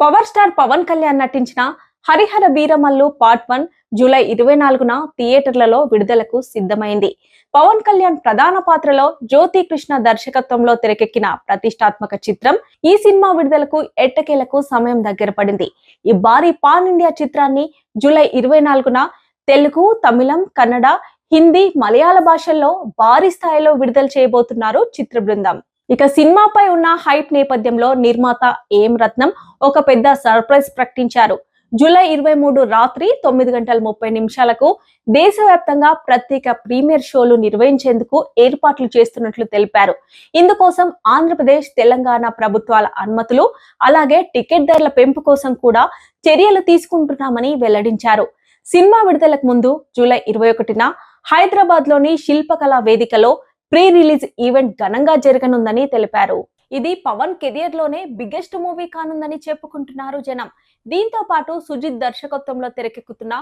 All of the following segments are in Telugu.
పవర్ స్టార్ పవన్ కళ్యాణ్ నటించిన Harihara Veeramallu part one July ఇరవై నాలుగున థియేటర్లలో విడుదలకు సిద్ధమైంది. పవన్ కళ్యాణ్ ప్రధాన పాత్రలో జ్యోతి కృష్ణ దర్శకత్వంలో తెరకెక్కిన ప్రతిష్టాత్మక చిత్రం ఈ సినిమా విడుదలకు ఎట్టకేలకు సమయం దగ్గర పడింది. ఈ భారీ పాన్ ఇండియా చిత్రాన్ని జూలై ఇరవై నాలుగున తెలుగు తమిళం కన్నడ హిందీ మలయాళ భాషల్లో భారీ స్థాయిలో విడుదల చేయబోతున్నారు చిత్ర బృందం ఇక సినిమాపై ఉన్న హైప్ నేపథ్యంలో నిర్మాత ఏం రత్నం ఒక పెద్ద సర్ప్రైజ్ ప్రకటించారు. జూలై ఇరవై మూడు రాత్రి తొమ్మిది గంటల ముప్పై నిమిషాలకు దేశవ్యాప్తంగా ప్రత్యేక ప్రీమియర్ షోలు నిర్వహించేందుకు ఏర్పాట్లు చేస్తున్నట్లు తెలిపారు. ఇందుకోసం ఆంధ్రప్రదేశ్ తెలంగాణ ప్రభుత్వాల అనుమతులు అలాగే టికెట్ ధరల పెంపు కోసం కూడా చర్యలు తీసుకుంటున్నామని వెల్లడించారు. సినిమా విడుదలకు ముందు జూలై ఇరవై ఒకటిన హైదరాబాద్లోని శిల్పకళా వేదికలో ప్రీ రిలీజ్ ఈవెంట్ ఘనంగా జరగనుందని తెలిపారు. ఇది పవన్ కెరియర్లోనే బిగ్గెస్ట్ మూవీ కానుందని చెప్పుకుంటున్నారు జనం. దీంతో పాటు సుజిత్ దర్శకత్వంలో తెరకెక్కుతున్న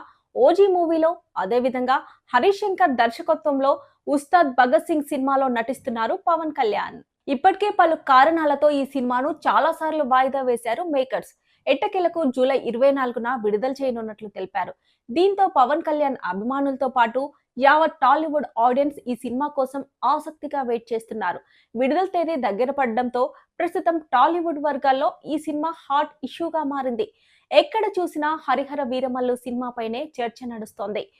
ఓజీ మూవీలో అదేవిధంగా హరీష్ శంకర్ దర్శకత్వంలో ఉస్తాద్ భగత్ సింగ్ సినిమాలో నటిస్తున్నారు పవన్ కళ్యాణ్. ఇప్పటికే పలు కారణాలతో ఈ సినిమాను చాలా సార్లు వాయిదా వేశారు మేకర్స్. ఎట్టకెలకు జూలై ఇరవై నాలుగున విడుదల చేయనున్నట్లు తెలిపారు. దీంతో పవన్ కళ్యాణ్ అభిమానులతో పాటు యావత్ టాలీవుడ్ ఆడియన్స్ ఈ సినిమా కోసం ఆసక్తిగా వెయిట్ చేస్తున్నారు. విడుదల తేదీ దగ్గర పడడంతో ప్రస్తుతం టాలీవుడ్ వర్గాల్లో ఈ సినిమా హాట్ ఇష్యూగా మారింది. ఎక్కడ చూసినా హరిహర వీరమల్లు సినిమాపైనే చర్చ నడుస్తోంది.